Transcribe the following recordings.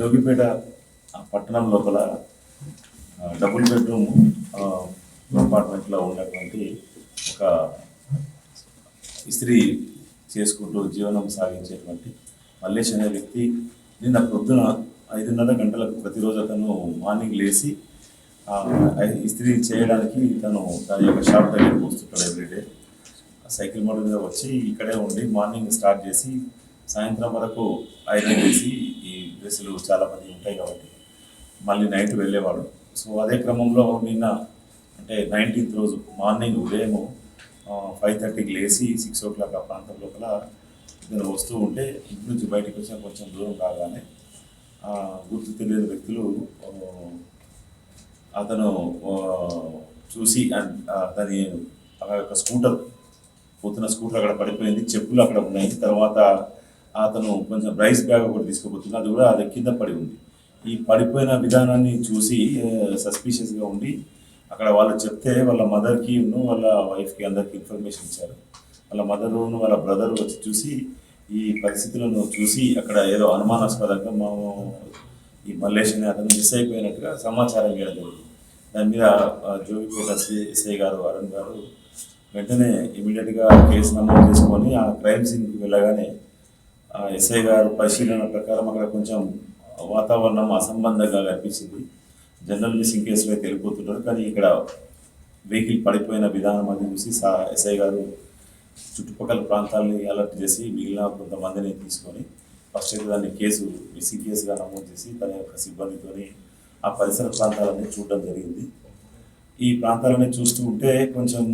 జోగిపేట పట్టణం లోపల double bedroom అపార్ట్మెంట్లో ఉన్నటువంటి ఒక ఇస్త్రీ చేసుకుంటూ జీవనం సాగించేటువంటి మల్లేష్ అనే వ్యక్తి నిన్న పొద్దున ఐదున్నర గంటలకు ప్రతిరోజు అతను మార్నింగ్ లేచి ఇస్త్రీ చేయడానికి తను తన యొక్క షాప్ దగ్గరికి వస్తుంటాడు ఎవ్రీడే సైకిల్ మోడల్ మీద వచ్చి ఇక్కడే ఉండి మార్నింగ్ స్టార్ట్ చేసి సాయంత్రం వరకు ఐరన్ వేసి ప్లేసులు చాలామంది చాలా మంది ఉంటాయి కాబట్టి మళ్ళీ నైట్ వెళ్ళేవాడు సో అదే క్రమంలో నిన్న అంటే నైన్టీన్త్ రోజు మార్నింగ్ ఉదయం ఫైవ్ థర్టీకి లేచి సిక్స్ ఓ క్లాక్ ఆ ప్రాంతం లోపల నేను వస్తూ ఉంటే ఇంటి నుంచి బయటకు వచ్చి కొంచెం దూరం కాగానే గుర్తు తెలియని వ్యక్తులు అతను చూసి అతని ఆ యొక్క స్కూటర్ పోతున్న స్కూటర్ అక్కడ పడిపోయింది చెప్పులు అక్కడ ఉన్నాయి. తర్వాత అతను కొంచెం రైస్ బ్యాగ్ ఒకటి తీసుకుపోతుంది అది కూడా అది కింద పడి ఉంది. ఈ పడిపోయిన విధానాన్ని చూసి సస్పీషియస్గా ఉండి అక్కడ వాళ్ళు చెప్తే వాళ్ళ మదర్కి వాళ్ళ వైఫ్కి అందరికి ఇన్ఫర్మేషన్ ఇచ్చారు. వాళ్ళ మదరు వాళ్ళ బ్రదర్ వచ్చి చూసి ఈ పరిస్థితులను చూసి అక్కడ ఏదో అనుమానాస్పదంగా మా ఈ మల్లేష్ని అతను మిస్ అయిపోయినట్టుగా సమాచారం ఇవ్వడం జరిగింది. దాని మీద జోగిపేట ఎస్ఐ గారు అరుణ్ గారు వెంటనే ఇమీడియట్గా కేసు నమోదు చేసుకొని ఆ క్రైమ్ సీన్కి వెళ్ళగానే ఎస్ఐ గారు పరిశీలన ప్రకారం అక్కడ కొంచెం వాతావరణం అసంబంధంగా కనిపించింది. జనరల్ మిస్సింగ్ కేసులో అయితే వెళ్ళిపోతున్నారు. కానీ ఇక్కడ వెహికల్ పడిపోయిన విధానం అది చూసి సా ఎస్ఐ గారు చుట్టుపక్కల ప్రాంతాలని అలర్ట్ చేసి మిగిలిన కొంతమందిని తీసుకొని ఫస్ట్ అయితే దాన్ని కేసు మిస్సింగ్ కేసుగా నమోదు చేసి తన యొక్క సిబ్బందితోని ఆ పరిసర ప్రాంతాలన్నీ చూడడం జరిగింది. ఈ ప్రాంతాలని చూస్తూ ఉంటే కొంచెం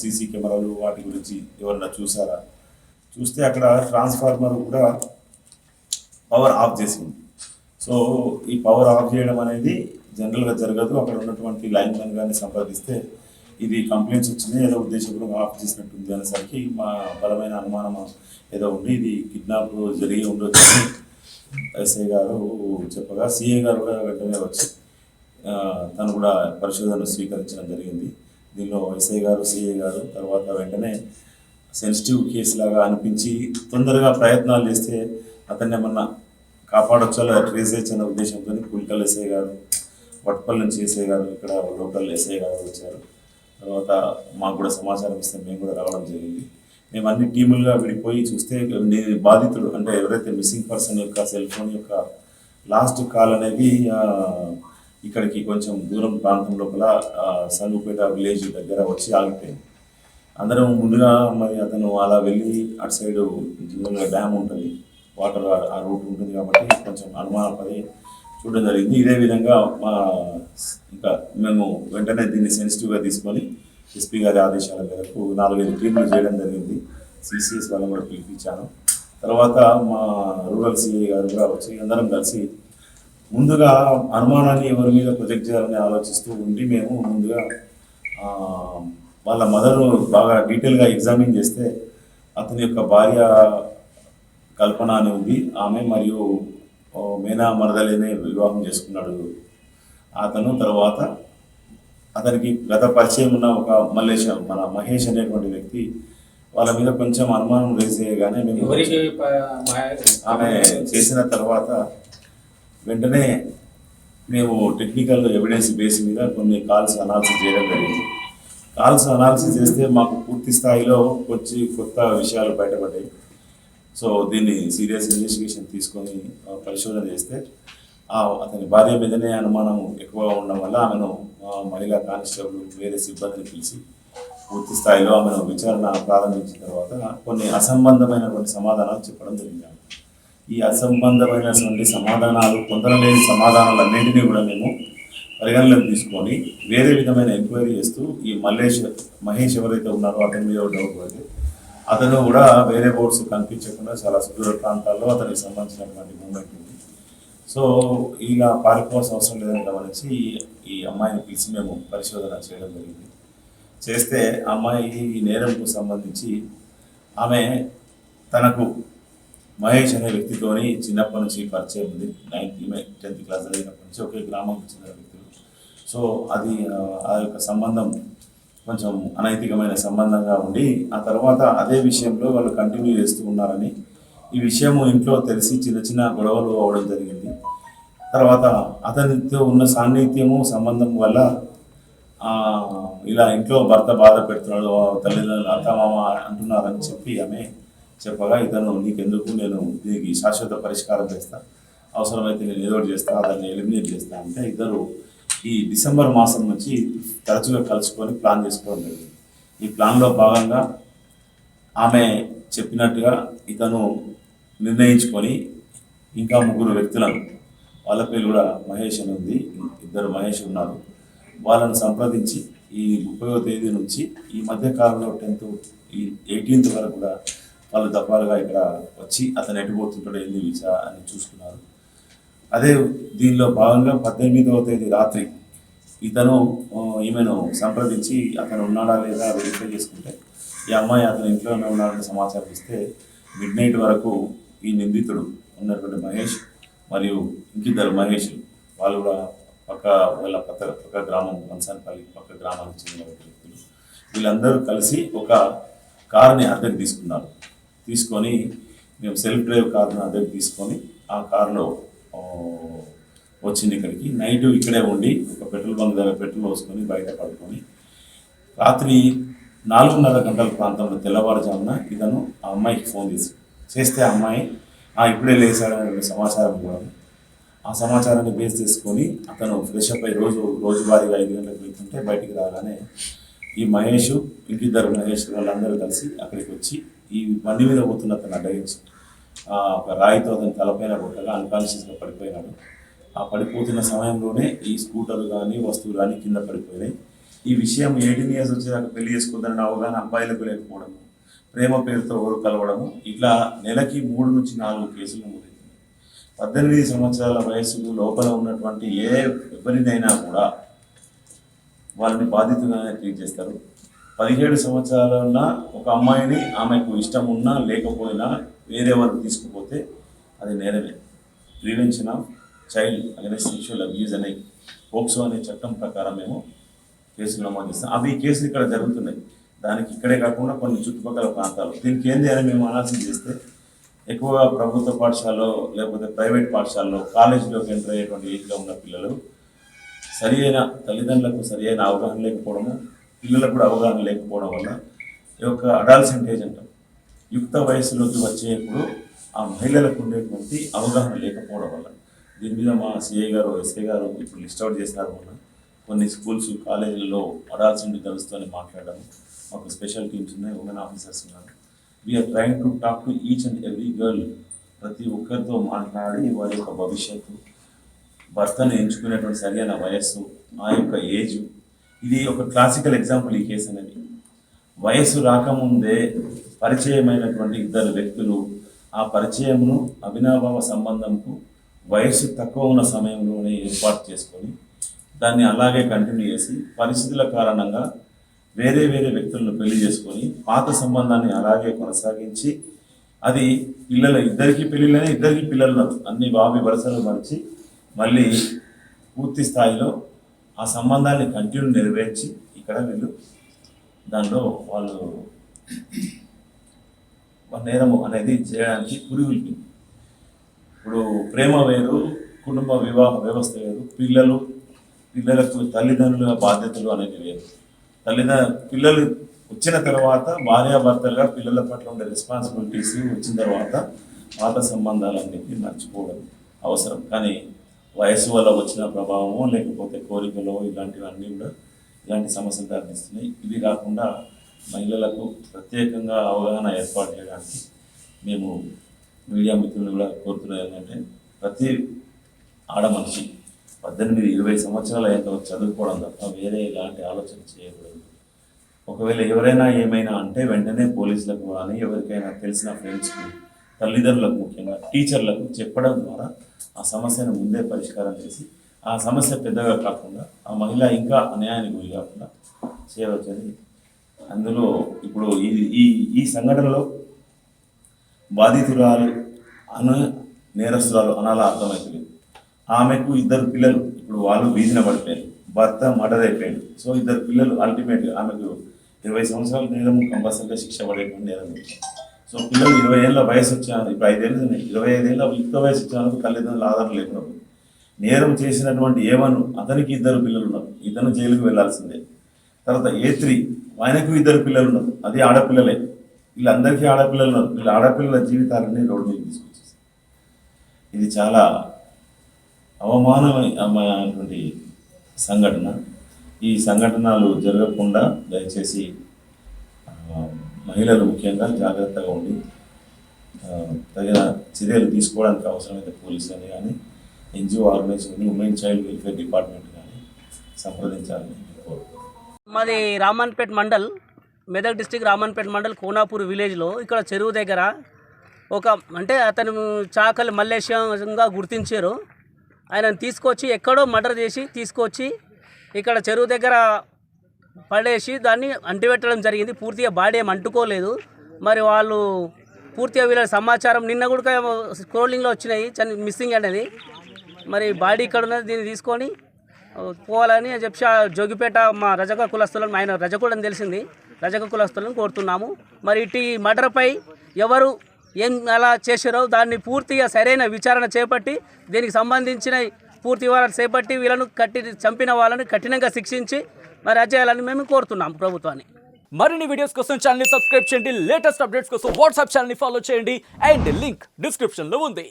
సీసీ కెమెరాలు వాటి గురించి ఎవరన్నా చూసారా? చూస్తే అక్కడ ట్రాన్స్ఫార్మర్ కూడా పవర్ ఆఫ్ చేసింది. సో ఈ పవర్ ఆఫ్ చేయడం అనేది జనరల్గా జరగదు. అక్కడ ఉన్నటువంటి లైన్ మెన్ కానీ సంప్రదిస్తే ఇది కంప్లైంట్స్ వచ్చినాయి. ఏదో ఉద్దేశపూర్వకంగా ఆఫ్ చేసినట్టుంది అనేసరికి మా బలమైన అనుమానం ఏదో ఉండి ఇది కిడ్నాప్ జరిగి ఉండొచ్చు ఎస్ఐ గారు చెప్పగా సిఏ గారు కూడా వెంటనే వచ్చి తను కూడా పరిశోధన స్వీకరించడం జరిగింది. దీనిలో ఎస్ఐ గారు సిఏ గారు తర్వాత వెంటనే సెన్సిటివ్ కేసు లాగా అనిపించి తొందరగా ప్రయత్నాలు చేస్తే అతన్ని ఏమన్నా కాపాడొచ్చా ట్రేస్ చేయొచ్చు అనే ఉద్దేశంతో పులికల్ ఎస్ఐ గారు వట్పల్లి నుంచి ఎస్ఐ గారు ఇక్కడ లోకల్ ఎస్ఐ గారు వచ్చారు. తర్వాత మాకు కూడా సమాచారం ఇస్తే మేము కూడా రావడం జరిగింది. మేము అన్ని టీములుగా విడిపోయి చూస్తే నేను బాధితుడు అంటే ఎవరైతే మిస్సింగ్ పర్సన్ యొక్క సెల్ ఫోన్ యొక్క లాస్ట్ కాల్ అనేది ఇక్కడికి కొంచెం దూరం ప్రాంతం లోపల సంగుపేట విలేజ్ దగ్గర వచ్చి ఆగిపోయింది. అందరం ముందుగా మరి అతను అలా వెళ్ళి అటు సైడ్ జనరల్గా డ్యామ్ ఉంటుంది. వాటర్ ఆ రూట్ ఉంటుంది కాబట్టి కొంచెం అనుమానపడి చూడడం జరిగింది. ఇదే విధంగా మా ఇంకా మేము వెంటనే దీన్ని సెన్సిటివ్గా తీసుకొని ఎస్పీ గారి ఆదేశాల మేరకు నాలుగైదు టీంలు చేయడం జరిగింది. సిసిఎస్ వాళ్ళని కూడా పిలిపించాను. తర్వాత మా రూరల్ సిఐ గారు కూడా వచ్చి అందరం కలిసి ముందుగా అనుమానాన్ని ఎవరి మీద ప్రొజెక్ట్ చేయాలని ఆలోచిస్తూ ఉండి మేము ముందుగా వాళ్ళ మదర్ బాగా డీటెయిల్గా ఎగ్జామిన్ చేస్తే అతని యొక్క భార్య కల్పన అని ఉంది. ఆమె మరియు మేనా మరదలేనే వివాహం చేసుకున్నాడు. అతను తర్వాత అతనికి గత పరిచయం ఉన్న ఒక మల్లేష్ మన మహేష్ అనేటువంటి వ్యక్తి వాళ్ళ మీద కొంచెం అనుమానం రేజ్ చేయగానే మేము ఆమె చేసిన తర్వాత వెంటనే మేము టెక్నికల్ ఎవిడెన్స్ బేస్ మీద కొన్ని కాల్స్ అనాలిసిస్ చేయడం జరిగింది. కాల్స్ అనాలిసిస్ చేస్తే మాకు పూర్తి స్థాయిలో వచ్చి కొత్త విషయాలు బయటపడ్డాయి. సో దీన్ని సీరియస్ ఇన్వెస్టిగేషన్ తీసుకొని పరిశోధన చేస్తే అతని భార్య మీదనే అనుమానం ఎక్కువగా ఉండడం వల్ల ఆమెను మహిళా కానిస్టేబుల్ వేరే సిబ్బందిని పిలిచి పూర్తి స్థాయిలో ఆమెను విచారణ ప్రారంభించిన తర్వాత కొన్ని అసంబంధమైనటువంటి సమాధానాలు చెప్పడం జరిగింది. ఈ అసంబంధమైనటువంటి సమాధానాలు పొందలేని సమాధానాలన్నింటినీ కూడా మేము పరిగణలోకి తీసుకొని వేరే విధమైన ఎంక్వైరీ చేస్తూ ఈ మల్లేష్ మహేష్ ఎవరైతే ఉన్నారో అతని మీద ఒక డౌట్ పడింది అతను కూడా వేరే బోర్డ్స్ కనిపించకుండా చాలా సుదూర ప్రాంతాల్లో అతనికి సంబంధించినటువంటి మూమెంట్ ఉంది. సో ఇలా పారిపోవాల్సిన అవసరం లేదని గమనించి ఈ- అమ్మాయిని పిలిచి మేము పరిశోధన చేయడం జరిగింది. చేస్తే అమ్మాయి ఈ నేరంకు సంబంధించి ఆమె తనకు మహేష్ అనే వ్యక్తితోని చిన్నప్పటి నుంచి పరిచయం ఉంది. నైన్త్ టెన్త్ క్లాస్ చదివినప్పటి నుంచి ఒకే గ్రామంకి చెందిన వ్యక్తులు. సో అది ఆ, యొక్క సంబంధం కొంచెం అనైతికమైన సంబంధంగా ఉండి ఆ తర్వాత అదే విషయంలో వాళ్ళు కంటిన్యూ చేస్తూ ఉన్నారని ఈ విషయము ఇంట్లో తెలిసి చిన్న చిన్న గొడవలు అవ్వడం జరిగింది. తర్వాత అతనితో ఉన్న సాన్నిధ్యము సంబంధం వల్ల ఇలా ఇంట్లో భర్త బాధ పెడుతున్నాడు తల్లిదండ్రులు అత్తమామ అంటున్నారని చెప్పి ఆమె చెప్పగా ఇతను నీకెందుకు? నేను దీనికి శాశ్వత పరిష్కారం చేస్తా అవసరమైతే నేను ఏదో చేస్తా దాన్ని ఎలిమినేట్ చేస్తా అంటే ఇద్దరు ఈ డిసెంబర్ మాసం నుంచి తరచుగా కలుసుకొని ప్లాన్ చేసుకోవడం జరిగింది. ఈ ప్లాన్లో భాగంగా ఆమె చెప్పినట్టుగా ఇతను నిర్ణయించుకొని ఇంకా ముగ్గురు వ్యక్తులను వాళ్ళ పేరు కూడా మహేష్ అని ఉంది ఇద్దరు మహేష్ ఉన్నారు. వాళ్ళని సంప్రదించి ఈ ముప్పైవ తేదీ నుంచి ఈ మధ్య కాలంలో టెన్త్ ఈ ఎయిటీన్త్ వరకు కూడా వాళ్ళు దఫాలుగా ఇక్కడ వచ్చి అతను ఎటుపోతుంటాడు ఏంది వీసా అని చూసుకున్నారు. అదే దీనిలో భాగంగా పద్దెనిమిదవ తేదీ రాత్రి ఇతను ఈమెను సంప్రదించి అతను ఉన్నాడా లేదా వెరిఫై చేసుకుంటే ఈ అమ్మాయి అతని ఇంట్లోనే ఉన్నాడని సమాచారం ఇస్తే మిడ్ నైట్ వరకు ఈ నిందితుడు ఉన్నటువంటి మహేష్ మరియు ఇంకిద్దరు మహేష్ వాళ్ళు కూడా పక్క వాళ్ళ పక్క పక్క గ్రామం వంశానపల్లి పక్క గ్రామానికి చెందిన వ్యక్తులు. వీళ్ళందరూ కలిసి ఒక కార్ని అద్దెకు తీసుకున్నారు. తీసుకొని మేము సెల్ఫ్ డ్రైవ్ కార్ను దగ్గర తీసుకొని ఆ కారులో వచ్చింది ఇక్కడికి. నైట్ ఇక్కడే ఉండి ఒక పెట్రోల్ బంక్ దగ్గర పెట్రోల్ పోసుకొని బయట పడుకొని రాత్రి నాలుగున్నర గంటల ప్రాంతంలో తెల్లవారుజామున ఇతను ఆ అమ్మాయికి ఫోన్ చేసి చేస్తే ఆ అమ్మాయి ఆ ఇప్పుడే లేచాడనే సమాచారం ఇవ్వాలి ఆ సమాచారాన్ని బేస్ చేసుకొని అతను ఫ్రెష్ అప్ అయి రోజు రోజువారీగా ఐదు గంటలకు వెళ్తుంటే బయటికి రాగానే ఈ మహేష్ ఇంకిద్దరు మహేష్ వాళ్ళందరూ కలిసి అక్కడికి వచ్చి ఈ బండి మీద పోతున్న అతను అడ్డగించి ఒక రాయితో అతను తలపైన కొట్టగా అన్కాన్షియస్గా పడిపోయినాడు. ఆ పడిపోతున్న సమయంలోనే ఈ స్కూటర్ కానీ వస్తువులు కానీ కింద పడిపోయినాయి. ఈ విషయం ఎయిటీన్ ఇయర్స్ వచ్చేదాకా పెళ్ళి చేసుకోవద్దని అవగాహన అబ్బాయిలకు లేకపోవడము ప్రేమ పేరుతో ఓరు కలవడము ఇట్లా నెలకి మూడు నుంచి నాలుగు కేసులు నమోదవుతున్నాయి పద్దెనిమిది సంవత్సరాల వయసు లోపల ఉన్నటువంటి ఏ ఎవరినైనా కూడా వాళ్ళని బాధితుగానే ట్రీట్ చేస్తారు. పదిహేడు సంవత్సరాల ఉన్న ఒక అమ్మాయిని ఆమెకు ఇష్టం ఉన్నా లేకపోయినా వేరే వారు తీసుకుపోతే అది నేరమే. Prevention of child against sexual abuse అనే పోక్సో అనే చట్టం ప్రకారం మేము కేసులు నమోదు చేస్తాం. అవి కేసులు ఇక్కడ జరుగుతున్నాయి. దానికి ఇక్కడే కాకుండా కొన్ని చుట్టుపక్కల ప్రాంతాలు. దీనికి ఏంది అని మేము అనాలిసిస్ చేస్తే ఎక్కువగా ప్రభుత్వ పాఠశాలలో లేకపోతే ప్రైవేట్ పాఠశాలలో కాలేజీలోకి ఎంటర్ అయ్యేటువంటి ఏజ్లో ఉన్న పిల్లలు సరి అయిన తల్లిదండ్రులకు సరి అయిన అవగాహన లేకపోవడము పిల్లలకు కూడా అవగాహన లేకపోవడం వల్ల ఈ యొక్క అడాల్సెంట్ ఏజ్ అంటాం. యుక్త వయసులోకి వచ్చేప్పుడు ఆ మహిళలకు ఉండేటువంటి అవగాహన లేకపోవడం వల్ల దీని మీద మా సిఐ గారు ఎస్ఐ గారు ఇప్పుడు లిస్ట్ అవుట్ చేసినారు మొన్న. కొన్ని స్కూల్స్ కాలేజీలలో అడాల్సెంట్ గర్ల్స్తోని మాట్లాడడం మాకు స్పెషల్ టీమ్స్ ఉన్నాయి ఉమెన్ ఆఫీసర్స్ ఉన్నారు. We're trying to talk to each and every girl ప్రతి ఒక్కరితో మాట్లాడి వారి యొక్క భవిష్యత్తు భర్తను ఎంచుకునేటువంటి సరైన వయస్సు ఆ యొక్క ఏజ్ ఇది ఒక క్లాసికల్ ఎగ్జాంపుల్ ఈ కేసు అనేది. వయస్సు రాకముందే పరిచయమైనటువంటి ఇద్దరు వ్యక్తులు ఆ పరిచయమును అవినాభావ సంబంధంకు వయస్సు తక్కువ ఉన్న సమయంలోనే ఏర్పాటు చేసుకొని దాన్ని అలాగే కంటిన్యూ చేసి పరిస్థితుల కారణంగా వేరే వేరే వ్యక్తులను పెళ్ళి చేసుకొని పాత సంబంధాన్ని అలాగే కొనసాగించి అది పిల్లల ఇద్దరికి పెళ్ళిళ్ళనే ఇద్దరికి పిల్లలు అన్ని బావి వరుసలు మరిచి మళ్ళీ పూర్తి స్థాయిలో ఆ సంబంధాన్ని కంటిన్యూ నెరవేర్చి ఇక్కడ వీళ్ళు దానిలో వాళ్ళు నేరము అనేది చేయడానికి పురుగులు ఇప్పుడు ప్రేమ వేరు కుటుంబ వివాహ వ్యవస్థ వేరు పిల్లలు పిల్లలకు తల్లిదండ్రుల బాధ్యతలు అనేవి వేరు. తల్లిదండ్రులు పిల్లలు వచ్చిన తర్వాత భార్యాభర్తలుగా పిల్లల పట్ల ఉండే రెస్పాన్సిబిలిటీస్ వచ్చిన తర్వాత పాత సంబంధాలన్నింటినీ మర్చిపోవడం అవసరం. కానీ వయసు వల్ల వచ్చిన ప్రభావమో లేకపోతే కోరికలో ఇలాంటివన్నీ కూడా ఇలాంటి సమస్యలు దారిస్తున్నాయి ఇవి కాకుండా మహిళలకు ప్రత్యేకంగా అవగాహన ఏర్పాటు చేయడానికి మేము మీడియా మిత్రులు కూడా కోరుతున్నది ఏంటంటే ప్రతి ఆడ మనిషి పద్దెనిమిది ఇరవై సంవత్సరాల అయ్యాక చదువుకోవడం తప్ప వేరే ఎలాంటి ఆలోచన చేయకూడదు. ఒకవేళ ఎవరైనా ఏమైనా అంటే వెంటనే పోలీసులకు కానీ ఎవరికైనా తెలిసిన ఫ్రెండ్స్కి తల్లిదండ్రులకు ముఖ్యంగా టీచర్లకు చెప్పడం ద్వారా ఆ సమస్యను ముందే పరిష్కారం చేసి ఆ సమస్య పెద్దగా కాకుండా ఆ మహిళ ఇంకా అన్యాయానికి గురి కాకుండా చేయవచ్చని అందులో ఇప్పుడు ఈ ఈ ఈ సంఘటనలో బాధితురాలు అను నేరస్తురాలు అనాలా అర్థమవుతుంది ఆమెకు ఇద్దరు పిల్లలు ఇప్పుడు వాళ్ళు వీధిన పడిపోయారు. భర్త మర్డర్ అయిపోయాడు. సో ఇద్దరు పిల్లలు అల్టిమేట్గా ఆమెకు ఇరవై సంవత్సరాల నేరం కంపల్సరీగా శిక్ష పడేటువంటి నేరం సో పిల్లలు ఇరవై ఏళ్ళ వయసు వచ్చాను ఇప్పుడు ఐదేళ్ళు ఇరవై ఐదేళ్ళ యుక్త వయసు వచ్చాను తల్లిదండ్రులు ఆధారం లేకుండా నేరం చేసినటువంటి ఏవను అతనికి ఇద్దరు పిల్లలు ఉన్నారు. ఇతను జైలుకు వెళ్ళాల్సిందే తర్వాత ఏ త్రీ ఆయనకు ఇద్దరు పిల్లలు ఉన్నారు. అది ఆడపిల్లలే. వీళ్ళందరికీ ఆడపిల్లలు ఉన్నారు. వీళ్ళ ఆడపిల్లల జీవితాలన్నీ రోడ్డు మీద తీసుకొచ్చేసి ఇది చాలా అవమానమైనటువంటి సంఘటన. ఈ సంఘటనలు జరగకుండా దయచేసి మహిళలు ముఖ్యంగా జాగ్రత్తగా ఉండి తగిన చర్యలు తీసుకోవడానికి అవసరమైతే పోలీసులని కానీ NGO organisation women child welfare department కానీ సంప్రదించాలని మాది రామన్పేట్ మండల్ మెదక్ డిస్టిక్ రామన్పేట్ మండల్ కోనాపూర్ విలేజ్లో. ఇక్కడ చెరువు దగ్గర ఒక అంటే అతను చాకలి మల్లేశంగా గుర్తించారు. ఆయనను తీసుకొచ్చి ఎక్కడో మర్డర్ చేసి తీసుకొచ్చి ఇక్కడ చెరువు దగ్గర పడేసి దాన్ని అంటిపెట్టడం జరిగింది. పూర్తిగా బాడీ ఏం అంటుకోలేదు. మరి వాళ్ళు పూర్తిగా వీళ్ళ సమాచారం నిన్న కూడా స్క్రోలింగ్లో వచ్చినాయి. చని మిస్సింగ్ అనేది. మరి బాడీ ఇక్కడ ఉన్నది దీన్ని తీసుకొని పోవాలని చెప్పి జోగిపేట మా రజక కులస్తులను ఆయన రజకుడని తెలిసింది. రజక కులస్తులను కోరుతున్నాము. మరి ఇటు ఈ మర్డర్పై ఎవరు ఏం అలా చేశారో దాన్ని పూర్తిగా సరైన విచారణ చేపట్టి దీనికి సంబంధించిన పూర్తి వివరాలు చేపట్టి వీళ్ళను కట్టి చంపిన వాళ్ళని కఠినంగా శిక్షించి మరి అజేయాలని మేము కోరుతున్నాము ప్రభుత్వాన్ని. మరిన్ని వీడియోస్ కోసం ఛానల్ సబ్స్క్రైబ్ చేయండి. లేటెస్ట్ అప్డేట్స్ కోసం వాట్సాప్ ఛానల్ని ఫాలో చేయండి. అండ్ లింక్ డిస్క్రిప్షన్లో ఉంది.